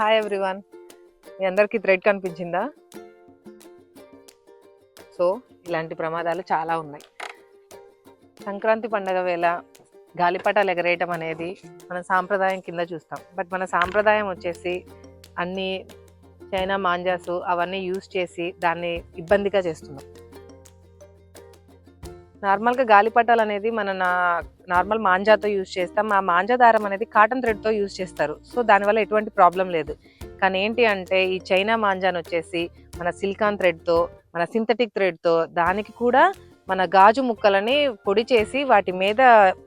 Hi everyone మీ అందరికీ thread కనిపించిందా? So ఇలాంటి ప్రమాదాలు చాలా ఉన్నాయి. సంక్రాంతి పండగ వేళ గాలిపటాలు ఎగరేయటం అనేది మన సాంప్రదాయం కింద చూస్తాం. బట్ మన సాంప్రదాయం వచ్చేసి అన్ని చైనా మాంజాసు అవన్నీ యూజ్ చేసి దాన్ని ఇబ్బందిగా చేస్తున్నాం. నార్మల్గా గాలిపటాలు అనేది మన నా నార్మల్ మాంజాతో యూజ్ చేస్తాం. ఆ మాంజా దారం అనేది కాటన్ థ్రెడ్తో యూజ్ చేస్తారు. సో దానివల్ల ఎటువంటి ప్రాబ్లం లేదు. కానీ ఏంటి అంటే ఈ చైనా మాంజాను వచ్చేసి మన సిల్కాన్ థ్రెడ్తో మన సింథటిక్ థ్రెడ్తో దానికి కూడా మన గాజు ముక్కలని పొడి చేసి వాటి మీద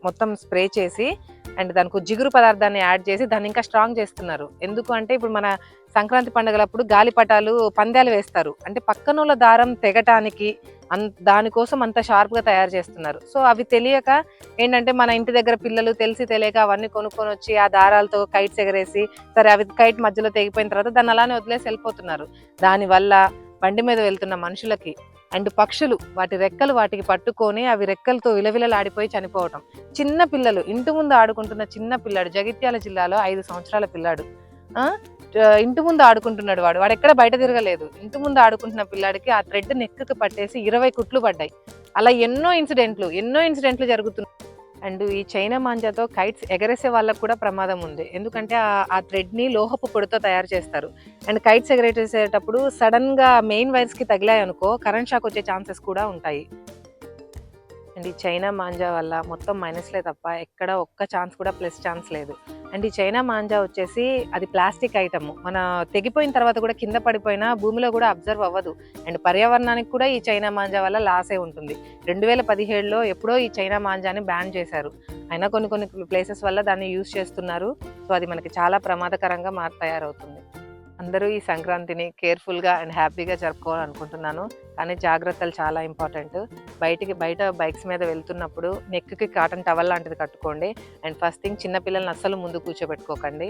మొత్తం స్ప్రే చేసి అండ్ దానికి జిగురు పదార్థాన్ని యాడ్ చేసి దాన్ని ఇంకా స్ట్రాంగ్ చేస్తున్నారు. ఎందుకు అంటే ఇప్పుడు మన సంక్రాంతి పండుగలప్పుడు గాలిపటాలు పందాలు వేస్తారు. అంటే పక్కనోళ్ళ దారం తెగటానికి అన్ దానికోసం అంత షార్ప్గా తయారు చేస్తున్నారు. సో అవి తెలియక ఏంటంటే మన ఇంటి దగ్గర పిల్లలు తెలిసి తెలియక అవన్నీ కొనుక్కొని వచ్చి ఆ దారాలతో కైట్స్ ఎగరేసి సరే అవి కైట్ మధ్యలో తెగిపోయిన తర్వాత దాన్ని అలానే వదిలేసి వెళ్ళిపోతున్నారు. దానివల్ల బండి మీద వెళ్తున్న మనుషులకి అండ్ పక్షులు వాటి రెక్కలు వాటికి పట్టుకొని అవి రెక్కలతో విలవిలలాడిపోయి చనిపోవటం. చిన్న పిల్లలు ఇంటి ముందు ఆడుకుంటున్న చిన్న పిల్లాడు జగిత్యాల జిల్లాలో ఐదు సంవత్సరాల పిల్లాడు ఇంటి ముందు ఆడుకుంటున్నాడు వాడు. వాడు ఎక్కడ బయట తిరగలేదు. ఇంటి ముందు ఆడుకుంటున్న పిల్లాడికి ఆ థ్రెడ్ నెక్కి పట్టేసి ఇరవై కుట్లు పడ్డాయి. అలా ఎన్నో ఇన్సిడెంట్లు ఎన్నో ఇన్సిడెంట్లు జరుగుతున్నాయి అండ్ ఈ చైనా మాంజాతో కైట్స్ ఎగరేసే వాళ్ళకు కూడా ప్రమాదం ఉంది. ఎందుకంటే ఆ- థ్రెడ్ని లోహపు పొడితో తయారు చేస్తారు. అండ్ కైట్స్ ఎగరేసేటప్పుడు సడన్గా మెయిన్ వైర్స్కి తగిలాయి అనుకో కరెంట్ షాక్ వచ్చే ఛాన్సెస్ కూడా ఉంటాయి. అండ్ ఈ చైనా మాంజా వల్ల మొత్తం మైనస్లే తప్ప ఎక్కడ ఒక్క ఛాన్స్ కూడా ప్లస్ ఛాన్స్ లేదు. అండ్ ఈ చైనా మాంజా వచ్చేసి అది ప్లాస్టిక్ ఐటమ్. మన తెగిపోయిన తర్వాత కూడా కింద పడిపోయినా భూమిలో కూడా అబ్జర్వ్ అవ్వదు. అండ్ పర్యావరణానికి కూడా ఈ చైనా మాంజా వల్ల లాసే ఉంటుంది. రెండు వేల పదిహేడులో ఎప్పుడో ఈ చైనా మాంజాని బ్యాన్ చేశారు. అయినా కొన్ని కొన్ని ప్లేసెస్ వల్ల దాన్ని యూజ్ చేస్తున్నారు. సో అది మనకి చాలా ప్రమాదకరంగా మార్ తయారవుతుంది. అందరూ ఈ సంక్రాంతిని కేర్ఫుల్గా అండ్ హ్యాపీగా జరుపుకోవాలనుకుంటున్నాను. కానీ జాగ్రత్తలు చాలా ఇంపార్టెంట్. బయటికి బయట బైక్స్ మీద వెళ్తున్నప్పుడు నెక్కి కాటన్ టవల్ లాంటిది కట్టుకోండి. అండ్ ఫస్ట్ థింగ్ చిన్న పిల్లల్ని అస్సలు ముందు కూర్చోబెట్టుకోకండి.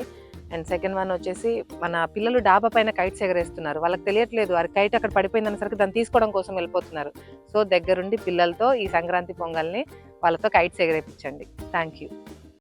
అండ్ సెకండ్ వన్ వచ్చేసి మన పిల్లలు డాబా పైన కైట్స్ ఎగరేస్తున్నారు. వాళ్ళకి తెలియట్లేదు. వారి కైట్ అక్కడ పడిపోయింది అనేసరికి దాన్ని తీసుకోవడం కోసం వెళ్ళిపోతున్నారు. సో దగ్గరుండి పిల్లలతో ఈ సంక్రాంతి పొంగల్ని వాళ్ళతో కైట్స్ ఎగరేపించండి థ్యాంక్ యూ